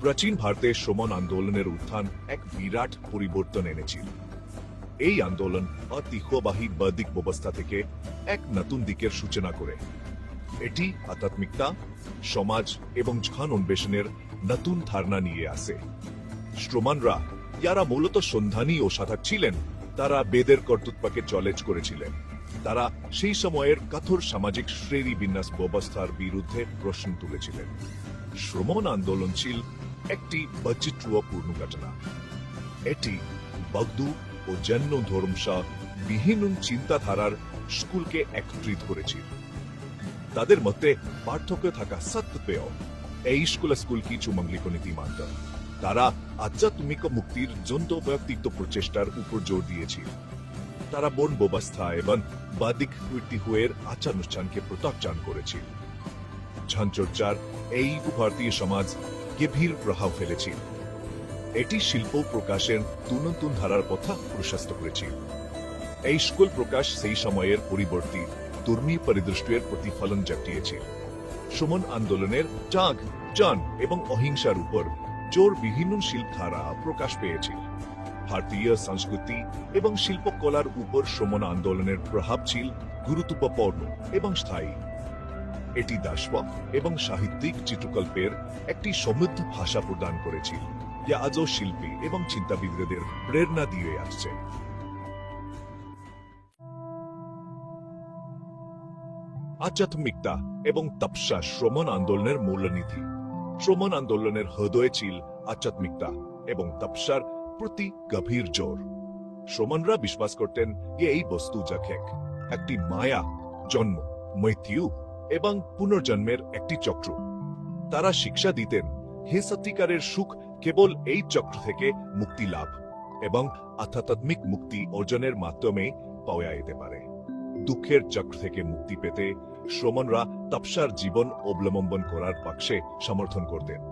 প্রাচীন ভারতে শ্রমণ আন্দোলনের উত্থান এক বিরাট পরিবর্তন এনেছিল। এই আন্দোলন অতীহবাহী বৈদিক ব্যবস্থা থেকে এক নতুন দিকের সূচনা করে। এটি আধ্যাত্মিকতা, সমাজ এবং ঝান অন্বেষণের নতুন ধারণা নিয়ে আসে। শ্রমানরা যারা মূলত সন্ধানী ও সাধক ছিলেন, তারা বেদের কর্তৃত্বকে চ্যালেঞ্জ করেছিলেন। তারা সেই সময়ের কঠোর সামাজিক শ্রেণি বিন্যাস ব্যবস্থার বিরুদ্ধে প্রশ্ন তুলেছিলেন। শ্রমণ আন্দোলন ছিল একটি বৈচিত্র্যপূর্ণ ঘটনা। এটি বগদু ও জৈন ধর্মসা বিহীন চিন্তাধারার স্কুলকে একত্রিত করেছিল। তাদের মধ্যে পার্থক্য থাকা সত্ত্বেও এই স্কুল স্কুল কিছু মৌলিক নীতি মানত তারা আধ্যাত্মিক মুক্তির জন্ত ব্যক্তিত্ব প্রচেষ্টার উপর জোর দিয়েছিল। তারা বন ব্যবস্থা এবং বাদিক ঐতিহ্যের আচারানুষ্ঠানকে প্রত্যাখ্যান করেছিল। ঝানচর্চার এই ভারতীয় সমাজ গভীর প্রভাব ফেলেছিল এটি শিল্প প্রকাশের নতুন ধারার পথা প্রশস্ত করেছিল এই স্কুল প্রকাশ সেই সময়ের পরিবর্তী ধর্মীয় পরিদৃষ্টের প্রতিফলন জাটিয়েছিল সুমন আন্দোলনের জাগ জান এবং অহিংসার উপর জোর বিভিন্ন শিল্পধারা প্রকাশ পেয়েছিল ভারতীয় সংস্কৃতি এবং শিল্পকলার উপর শ্রমণ আন্দোলনের প্রভাব ছিল গুরুত্বপূর্ণ এবং স্থায়ী এটি দাসব এবং সাহিত্যিক চিত্রকল্পের একটি সমৃদ্ধ ভাষা প্রদান করেছিল যা আজও শিল্পী এবং চিন্তাবিদদের প্রেরণা দিয়ে আসছে। আধ্যাত্মিকতা এবং তপসা শ্রমণ আন্দোলনের মূলনীতি। শ্রমণ আন্দোলনের হৃদয় ছিল আধ্যাত্মিকতা এবং তপসার প্রতি গভীর জোর। শ্রমণরা বিশ্বাস করতেন যে এই বস্তু জাখেক একটি মায়া, জন্ম, মৃত্যু এবং পুনর্জন্মের একটি চক্র। তারা শিক্ষা দিতেন, হে সত্যিকারের সুখ কেবল এই চক্র থেকে মুক্তি লাভ এবং আধ্যাত্মিক মুক্তি অর্জনের মাধ্যমে পাওয়া যেতে পারে। দুঃখের চক্র থেকে মুক্তি পেতে শ্রমণরা তপসার জীবন অবলম্বন করার পক্ষে সমর্থন করতেন।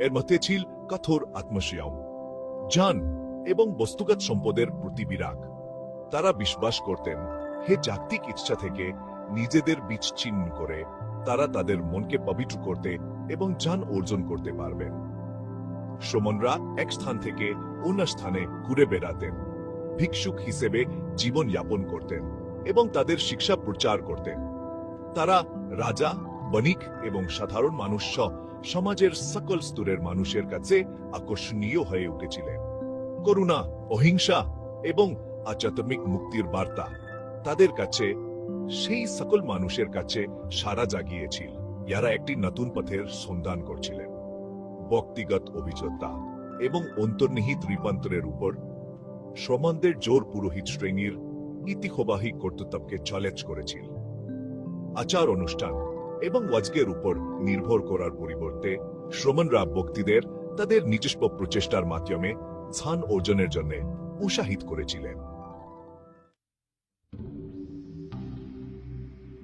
এর মধ্যে ছিল কঠোর আত্মসংযম জান এবং বস্তুগত সম্পদের প্রতি বিরাগ। তারা বিশ্বাস করতেন, হে জাগতিক ইচ্ছা থেকে নিজেদের বিচ্ছিন্ন করে তারা তাদের মনকে পবিত্র করতে এবং জান অর্জন করতে পারবেন। শ্রমণরা এক স্থান থেকে অন্য স্থানে ঘুরে বেড়াতেন, ভিক্ষুক হিসেবে জীবন যাপন করতেন এবং তাদের শিক্ষা প্রচার করতেন। তারা রাজা, বণিক এবং সাধারণ মানুষ সহ সমাজের সকল স্তরের মানুষের কাছে আকর্ষণীয় হয়ে উঠেছিলেন। করুণা, অহিংসা এবং আধ্যাত্মিক মুক্তির বার্তা তাদের কাছে সেই সকল মানুষের কাছে সারা জাগিয়েছিল। যারা একটি নতুন পথের সন্ধান করছিলেন। ব্যক্তিগত অভিজ্ঞতা এবং অন্তর্নিহিত রূপান্তরের উপর শ্রমণদের জোর পুরোহিত শ্রেণির ইতিহবাহী কর্তৃত্বকে চ্যালেঞ্জ করেছিল। আচার অনুষ্ঠান এবং ওয়াজকের উপর নির্ভর করার পরিবর্তে শ্রমণরা ব্যক্তিদের তাদের নিজস্ব প্রচেষ্টার মাধ্যমে স্থান অর্জনের জন্য উৎসাহিত করেছিলেন।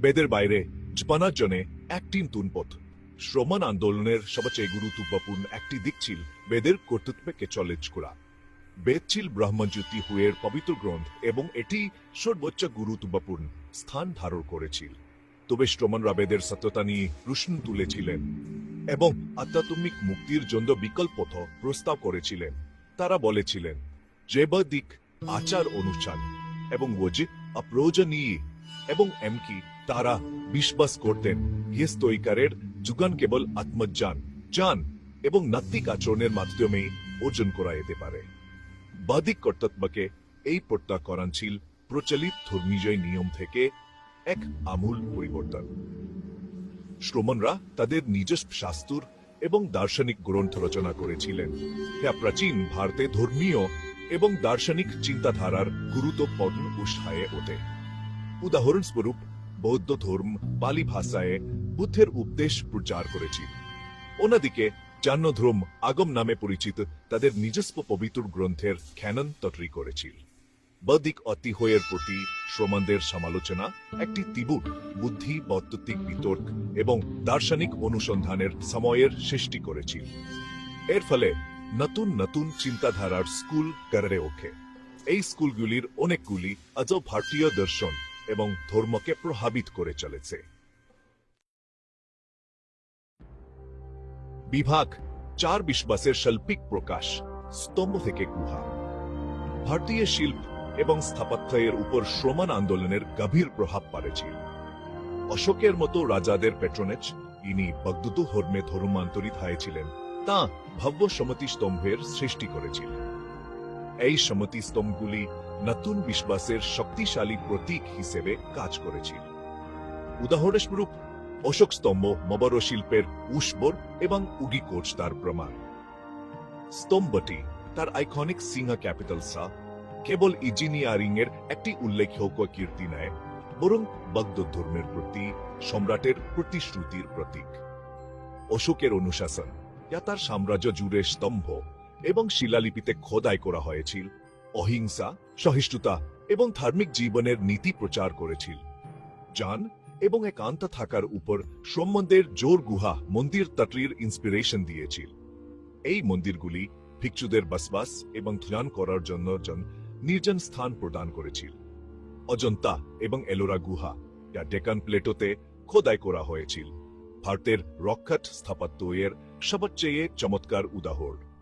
বেদের বাইরে জপানার জন্য একটি নতুন পথ শ্রমণ আন্দোলনের সবচেয়ে গুরুত্বপূর্ণ একটি দিক ছিল বেদের কর্তৃত্বকে চ্যালেঞ্জ করা বেদ ছিল ব্রহ্মজ্যোতি হুয়ের পবিত্র গ্রন্থ এবং এটি সর্বোচ্চ গুরুত্বপূর্ণ স্থান ধারণ করেছিল। তবে শ্রমণরা বেদের সত্যতা নিয়ে প্রশ্ন তুলেছিলেন এবং আধ্যাত্মিক মুক্তির জন্য বিকল্প প্রস্তাব করেছিলেন। তারা বলেছিলেন, যে বৈদিক আচার অনুষ্ঠান এবং ওজিত অপ্রয়োজনীয় এবং এমকি তারা বিশ্বাস করতেন ইয়ে স্তৈকারের যুগান কেবল আত্মজ্ঞান জান এবং নাত্তিক আচরণের মাধ্যমে অর্জন করা যেতে পারে। বাদিক কর্তব্যকে এই প্রত্যাকরণ ছিল প্রচলিত ধর্মীয় নিয়ম থেকে এক আমূল পরিবর্তন। শ্রমণরা তাদের নিজস্ব শাস্ত্র এবং দার্শনিক গ্রন্থ রচনা করেছিলেন। যা প্রাচীন ভারতে ধর্মীয় এবং দার্শনিক চিন্তাধারার গুরুত্বপূর্ণ উৎসাহে ওঠে। উদাহরণস্বরূপ বৌদ্ধ ধর্ম পালি ভাষায় বুদ্ধের উপদেশ প্রচার করেছিল অন্যদিকে জান্য ধর্ম আগম নামে পরিচিত তাদের নিজস্ব পবিত্র গ্রন্থের খ্যানন তটরি করেছিল বৌদ্ধিক অতিহয়ের প্রতি শ্রমণদের সমালোচনা, একটি তীব্র বুদ্ধি, বৈদ্যুতিক বিতর্ক এবং দার্শনিক অনুসন্ধানের সময়ের সৃষ্টি করেছিল এর ফলে নতুন নতুন চিন্তাধারার স্কুল গড়ে ওঠে। এই স্কুলগুলির অনেকগুলি আজও ভারতীয় দর্শন এবং ধর্মকে প্রভাবিত করে চলেছে। বিভাগ চার বিশ্বাসের শৈল্পিক প্রকাশ, স্তম্ভ থেকে গুহা। ভারতীয় শিল্প এবং স্থাপত্যের উপর শ্রমণ আন্দোলনের গভীর প্রভাব পড়েছিল অশোকের মতো রাজাদের পেট্রোনেজ ইনি বগদুতু হর্মে ধর্মান্তরিত হয়েছিলেন, তা ভব্য সমতি স্তম্ভের সৃষ্টি করেছিলেন এই সমতি স্তম্ভগুলি নতুন বিশ্বাসের শক্তিশালী প্রতীক হিসেবে কাজ করেছিল। উদাহরণস্বরূপ, অশোক স্তম্ভ, মবর শিল্পের উষ্বর এবং উগিকোচ তার প্রমাণ। স্তম্ভটি তার আইকনিক সিংহ ক্যাপিটাল সা, কেবল ইঞ্জিনিয়ারিং এর একটি উল্লেখযোগ্য কীর্তি নেয়, বরং বৌদ্ধ ধর্মের প্রতি, সম্রাটের প্রতিশ্রুতির প্রতীক। অশোকের অনুশাসন, যা তার সাম্রাজ্য জুড়ে স্তম্ভ এবং শিলালিপিতে খোদাই করা হয়েছিল, অহিংসা, সহিষ্ণুতা এবং ধার্মিক জীবনের নীতি প্রচার করেছিল। জান এবং একান্ত থাকার উপর সম্বন্ধের জোর গুহা মন্দির তটরির ইন্সপিরেশন দিয়েছিল। এই মন্দিরগুলি ভিক্ষুদের বসবাস এবং ধ্যান করার জন্য জন নির্জন স্থান প্রদান করেছিল। অজন্তা এবং এলোরা গুহা যা ডেকান প্লেটোতে খোদাই করা হয়েছিল। ভারতের রক্ষাট স্থাপত্যের সবচেয়ে চমৎকার উদাহরণ।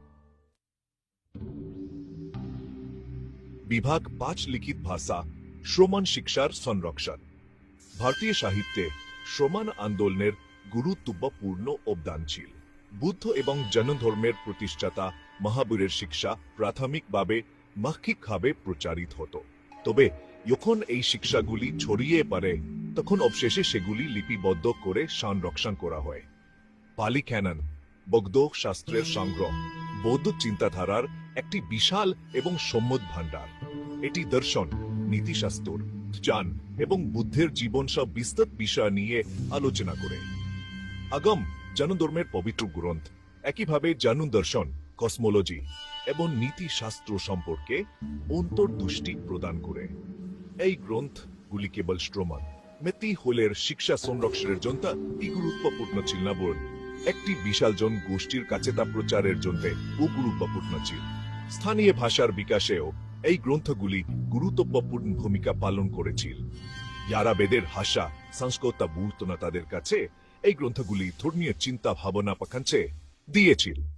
বিভাগ পাঁচ লিখিত ভাষা, শ্রমণ শিক্ষার সংরক্ষণ। ভারতীয় সাহিত্যে শ্রমণ আন্দোলনের গুরুত্বপূর্ণ অবদান ছিল বুদ্ধ এবং জৈন ধর্মের প্রতিষ্ঠাতা মহাবীরের শিক্ষা প্রাথমিকভাবে মৌখিকভাবে প্রচারিত হতো। তবে যখন এই শিক্ষাগুলি ছড়িয়ে পড়ে, তখন অবশেষে সেগুলি লিপিবদ্ধ করে সংরক্ষণ করা হয়। পালি ক্যানন বৌদ্ধ শাস্ত্রের সংগ্রহ, বৌদ্ধ চিন্তাধারার একটি বিশাল এবং সম্মত ভাণ্ডার। এটি দর্শন, নীতিশাস্ত্র, জ্ঞান এবং বুদ্ধের জীবন সব বিস্তৃত বিষয় নিয়ে আলোচনা করে। আগম জনধর্মের পবিত্র গ্রন্থ। একইভাবে জানু দর্শন, কসমোলজি এবং নীতিশাস্ত্র সম্পর্কে অন্তর্দৃষ্টি প্রদান করে। এই গ্রন্থগুলি কেবল শ্রমণ মেতি হোলের শিক্ষা সংরক্ষণের জন্য কি গুরুত্বপূর্ণ ছিল না একটি বিশাল জন গোষ্ঠীর কাছে তা প্রচারের জন্য ও গুরুত্বপূর্ণ ছিল। স্থানীয় ভাষার বিকাশেও এই গ্রন্থগুলি গুরুত্বপূর্ণ ভূমিকা পালন করেছিল। যারা বেদের ভাষা, সংস্কৃত বুঝত না তাদের কাছে এই গ্রন্থগুলি ধর্মীয় চিন্তা ভাবনা পাখাঞ্চে দিয়েছিল।